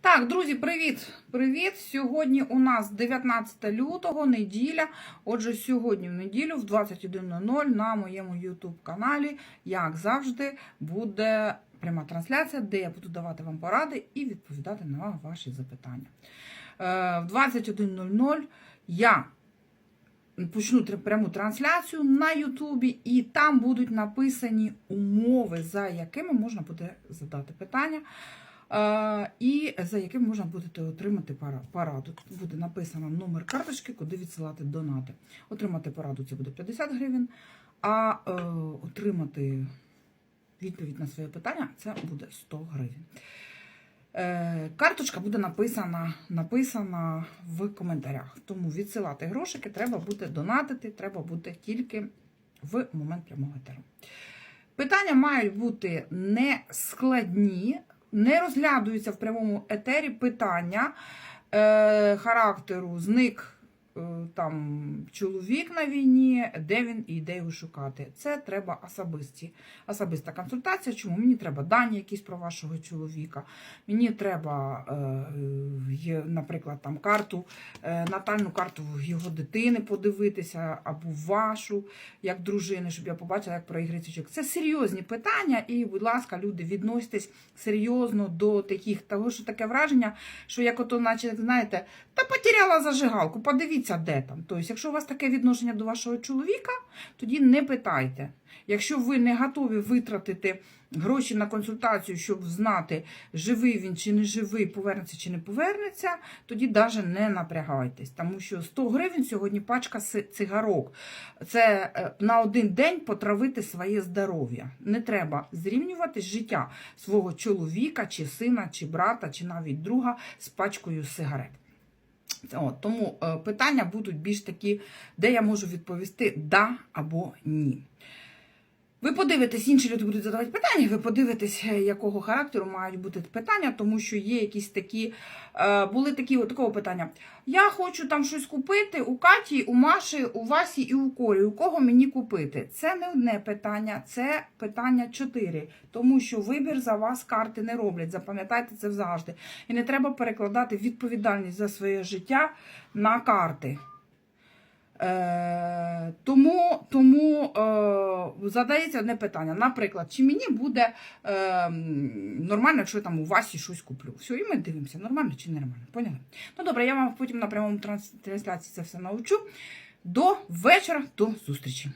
Так, друзі, привіт! Привіт! Сьогодні у нас 19 лютого, неділя. Отже, сьогодні в неділю в 21.00 на моєму YouTube каналі, як завжди, буде пряма трансляція, де я буду давати вам поради і відповідати на ваші запитання. Е, В 21.00 я почну пряму трансляцію на Ютубі, і там будуть написані умови, за якими можна буде задати питання. Е, І за яким можна буде отримати пара- пораду. Тут буде написано номер карточки, куди відсилати донати. Отримати пораду це буде 50 гривень, а е, отримати відповідь на своє питання це буде 100 гривень. Е, Карточка буде написана, написана в коментарях. Тому відсилати грошики треба буде донатити, треба буде тільки в момент прямого етеру. Питання мають бути не складні, не розглядується в прямому етері питання е, характеру зник там чоловік на війні, де він і де його шукати. Це треба особисті, особиста консультація. Чому мені треба дані якісь про вашого чоловіка? Мені треба, е, наприклад, там карту, е, натальну карту його дитини подивитися або вашу як дружини, щоб я побачила, як проіграє цвічок. Це серйозні питання, і, будь ласка, люди, відноситесь серйозно до таких, того, що таке враження, що як ото, наче, знаєте, та потеряла зажигалку, подивіться, де там. Тобто, якщо у вас таке відношення до вашого чоловіка, тоді не питайте. Якщо ви не готові витратити гроші на консультацію, щоб знати, живий він чи не живий, повернеться чи не повернеться, тоді навіть не напрягайтесь. Тому що 100 гривень сьогодні пачка цигарок. Це е, на один день потравити своє здоров'я. Не треба зрівнювати життя свого чоловіка, чи сина, чи брата, чи навіть друга з пачкою сигарет. От, тому е, питання будуть більш такі, де я можу відповісти да або ні. Ви подивитесь, інші люди будуть задавати питання, ви подивитесь, е, якого характеру мають бути питання, тому що є якісь такі, е, були такі такого питання. Я хочу там щось купити у Каті, у Маші, у Васі і у Колі. У кого мені купити? Це не одне питання, це питання чотири. Тому що вибір за вас карти не роблять. Запам'ятайте це завжди. І не треба перекладати відповідальність за своє життя на карти. Е, тому тому е, задається одне питання. Наприклад, чи мені буде е, нормально, якщо я там у Васі щось куплю? Все, і ми дивимося, нормально чи нормально. Поняли? Ну добре, я вам потім на прямому трансляції це все навчу. До вечора, до зустрічі.